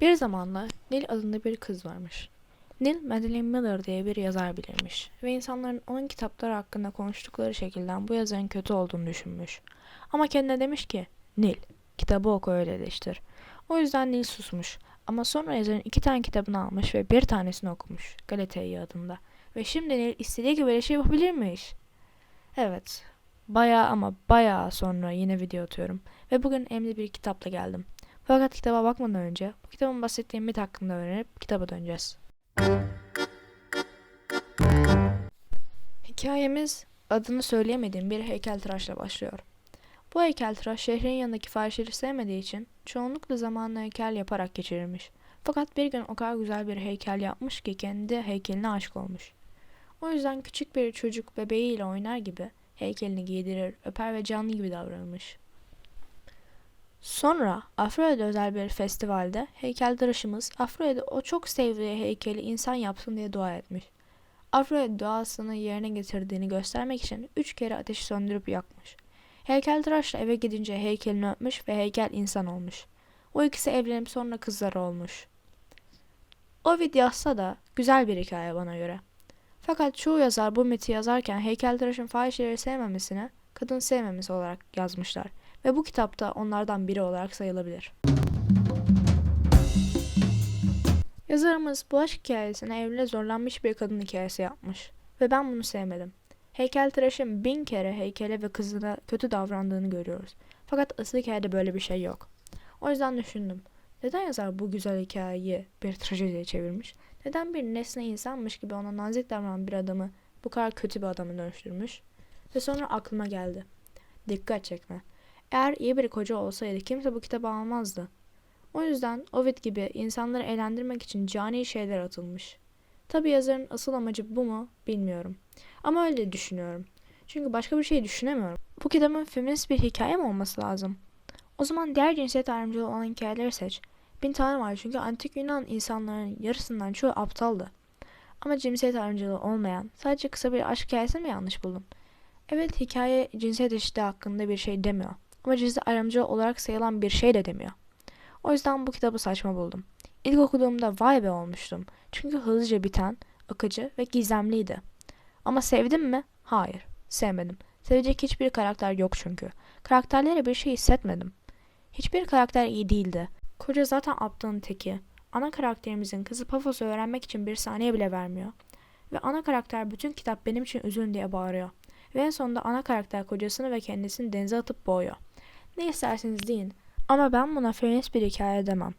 Bir zamanlar Nil adında bir kız varmış. Nil, Madeline Miller diye bir yazar bilirmiş ve insanların onun kitapları hakkında konuştukları şekilden bu yazarın kötü olduğunu düşünmüş. Ama kendine demiş ki, Nil, kitabı oku öyle eleştir. O yüzden Nil susmuş ama sonra yazarın iki tane kitabını almış ve bir tanesini okumuş, Galateya adında. Ve şimdi Nil istediği gibi her şey yapabilirmiş. Evet, bayağı ama bayağı sonra yine video atıyorum ve bugün elimde bir kitapla geldim. Fakat kitaba bakmadan önce bu kitabın bahsettiği mit hakkında öğrenip kitaba döneceğiz. Hikayemiz adını söyleyemediğim bir heykeltıraşla başlıyor. Bu heykeltıraş şehrin yanındaki fahişeleri sevmediği için çoğunlukla zamanını heykel yaparak geçirirmiş. Fakat bir gün o kadar güzel bir heykel yapmış ki kendi heykeline aşık olmuş. O yüzden küçük bir çocuk bebeğiyle oynar gibi heykelini giydirir, öper ve canlı gibi davranırmış. Sonra Afro'da özel bir festivalde heykeltıraşımız Afro'da o çok sevdiği heykeli insan yapsın diye dua etmiş. Afro'ya duasını yerine getirdiğini göstermek için üç kere ateşi söndürüp yakmış. Heykeltıraşla eve gidince heykelini öpmüş ve heykel insan olmuş. O ikisi evlenip sonra kızları olmuş. Ovid yazsa da güzel bir hikaye bana göre. Fakat çoğu yazar bu miti yazarken heykeltıraşın fahişeleri sevmemesine kadın sevmemesi olarak yazmışlar ve bu kitapta onlardan biri olarak sayılabilir. Yazarımız bu aşk hikayesine evliliğe zorlanmış bir kadın hikayesi yapmış ve ben bunu sevmedim. Heykeltıraşın bin kere heykele ve kızına kötü davrandığını görüyoruz. Fakat asıl hikayede böyle bir şey yok. O yüzden düşündüm. Neden yazar bu güzel hikayeyi bir trajediye çevirmiş? Neden bir nesne insanmış gibi ona nazik davranan bir adamı bu kadar kötü bir adama dönüştürmüş? Ve sonra aklıma geldi. Dikkat çekme. Eğer iyi bir koca olsaydı kimse bu kitabı almazdı. O yüzden Ovid gibi insanları eğlendirmek için cani şeyler atılmış. Tabi yazarın asıl amacı bu mu bilmiyorum. Ama öyle düşünüyorum. Çünkü başka bir şey düşünemiyorum. Bu kitabın feminist bir hikaye mi olması lazım? O zaman diğer cinsiyet ayrımcılığı olan hikayeleri seç. Bin tane var çünkü antik Yunan insanların yarısından çoğu aptaldı. Ama cinsiyet ayrımcılığı olmayan sadece kısa bir aşk hikayesi mi yanlış buldum? Evet hikaye cinsiyet eşitliği hakkında bir şey demiyor. Ama cinsiyet ayrımcılığı olarak sayılan bir şey de demiyor. O yüzden bu kitabı saçma buldum. İlk okuduğumda vay be olmuştum. Çünkü hızlıca biten, akıcı ve gizemliydi. Ama sevdim mi? Hayır, sevmedim. Sevecek hiçbir karakter yok çünkü. Karakterlere bir şey hissetmedim. Hiçbir karakter iyi değildi. Koca zaten aptalın teki. Ana karakterimizin kızı Pafos'u öğrenmek için bir saniye bile vermiyor. Ve ana karakter bütün kitap benim için üzün diye bağırıyor. Ve en sonunda ana karakter kocasını ve kendisini denize atıp boğuyor. Ne isterseniz deyin. Ama ben buna feminist bir hikaye demem.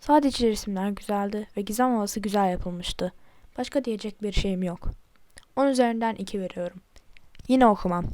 Sadece resimler güzeldi ve gizem havası güzel yapılmıştı. Başka diyecek bir şeyim yok. 10 üzerinden 2 veriyorum. Yine okumam.